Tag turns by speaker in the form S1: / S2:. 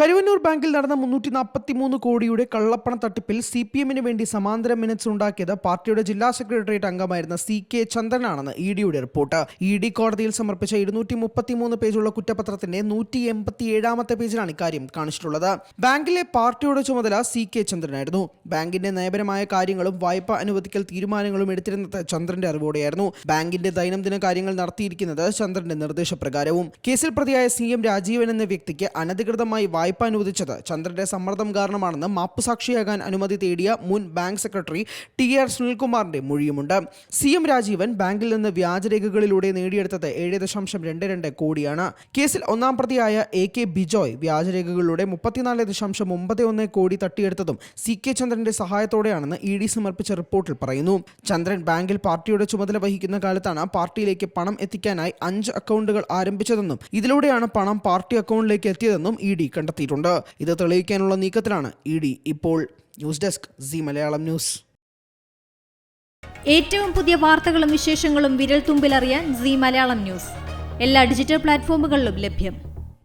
S1: കരുവന്നൂർ ബാങ്കിൽ നടന്ന മുന്നൂറ്റി നാൽപ്പത്തി മൂന്ന് കോടിയുടെ കള്ളപ്പണ തട്ടിപ്പിൽ സി പി എമ്മിന് വേണ്ടി സമാന്തര മിനിറ്റ്സ് ഉണ്ടാക്കിയത് പാർട്ടിയുടെ ജില്ലാ സെക്രട്ടേറിയറ്റ് അംഗമായിരുന്ന സി കെ ചന്ദ്രനാണെന്ന് ഇ ഡിയുടെ റിപ്പോർട്ട്. ഇ ഡി കോടതിയിൽ സമർപ്പിച്ച ഇരുന്നൂറ്റി മുപ്പത്തി മൂന്ന് പേജുള്ള കുറ്റപത്രത്തിന്റെ നൂറ്റി എൺപത്തി ഏഴാമത്തെ പേജിലാണ് ഇക്കാര്യം കാണിച്ചിട്ടുള്ളത്. ബാങ്കിലെ പാർട്ടിയുടെ ചുമതല സി കെ ചന്ദ്രനായിരുന്നു ബാങ്കിന്റെ നയപരമായ കാര്യങ്ങളും വായ്പ അനുവദിക്കൽ തീരുമാനങ്ങളും എടുത്തിരുന്നത് ചന്ദ്രന്റെ അറിവോടെയായിരുന്നു. ബാങ്കിന്റെ ദൈനംദിന കാര്യങ്ങൾ നടത്തിയിരിക്കുന്നത് ചന്ദ്രന്റെ നിർദ്ദേശപ്രകാരവും. കേസിൽ പ്രതിയായ സി എം രാജീവൻ എന്ന വ്യക്തിക്ക് അനധികൃതമായി വായ്പ അനുവദിച്ചത്. ചന്ദ്രന്റെ സമ്മർദ്ദം കാരണമാണെന്ന് മാപ്പുസാക്ഷിയാകാൻ അനുമതി തേടിയ മുൻ ബാങ്ക് സെക്രട്ടറി ടി ആർ സുനിൽകുമാറിന്റെ മൊഴിയുമുണ്ട്. സി എം രാജീവൻ ബാങ്കിൽ നിന്ന് വ്യാജരേഖകളിലൂടെ നേടിയെടുത്തത് ഏഴ് ദശാംശം രണ്ട് രണ്ട് കോടിയാണ്. കേസിൽ ഒന്നാം പ്രതിയായ എ കെ ബിജോയ് വ്യാജരേഖകളിലൂടെ മുപ്പത്തിനാല് ദശാംശം ഒമ്പത് ഒന്ന് കോടി തട്ടിയെടുത്തതും സി കെ ചന്ദ്രന്റെ സഹായത്തോടെയാണെന്ന് ഇ ഡി സമർപ്പിച്ച റിപ്പോർട്ടിൽ പറയുന്നു. ചന്ദ്രൻ ബാങ്കിൽ പാർട്ടിയുടെ ചുമതല വഹിക്കുന്ന കാലത്താണ് പാർട്ടിയിലേക്ക് പണം എത്തിക്കാനായി അഞ്ച് അക്കൗണ്ടുകൾ ആരംഭിച്ചതെന്നും ഇതിലൂടെയാണ് പണം പാർട്ടി അക്കൗണ്ടിലേക്ക് എത്തിയതെന്നും ഇ ഡി കണ്ടെത്തിയിട്ടുണ്ട്. ഇത് തെളിയിക്കാനുള്ള നീക്കത്തിലാണ് ഇ ഡി ഇപ്പോൾ news desk C Malayalam news.
S2: ഏറ്റവും പുതിയ വാർത്തകളും വിശേഷങ്ങളും വിരൽ തുമ്പിലറിയാൻ സി മലയാളം ന്യൂസ്. എല്ലാ ഡിജിറ്റൽ പ്ലാറ്റ്ഫോമുകളിലും ലഭ്യം.